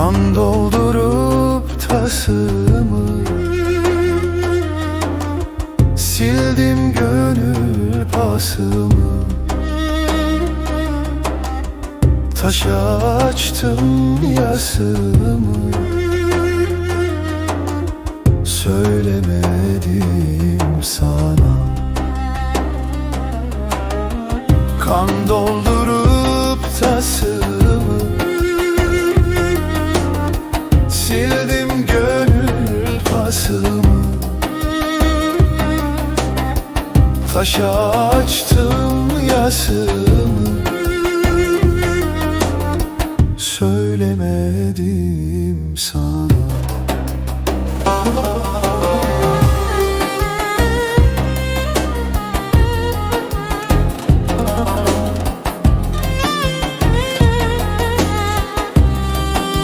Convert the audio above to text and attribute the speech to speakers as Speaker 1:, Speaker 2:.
Speaker 1: Kan doldurup tasımı Sildim gönül pasımı Taşa açtım yasımı Söylemedim sana Kan doldurup Sildim gönül pasımı Taşa açtım yasımı Söylemedim sana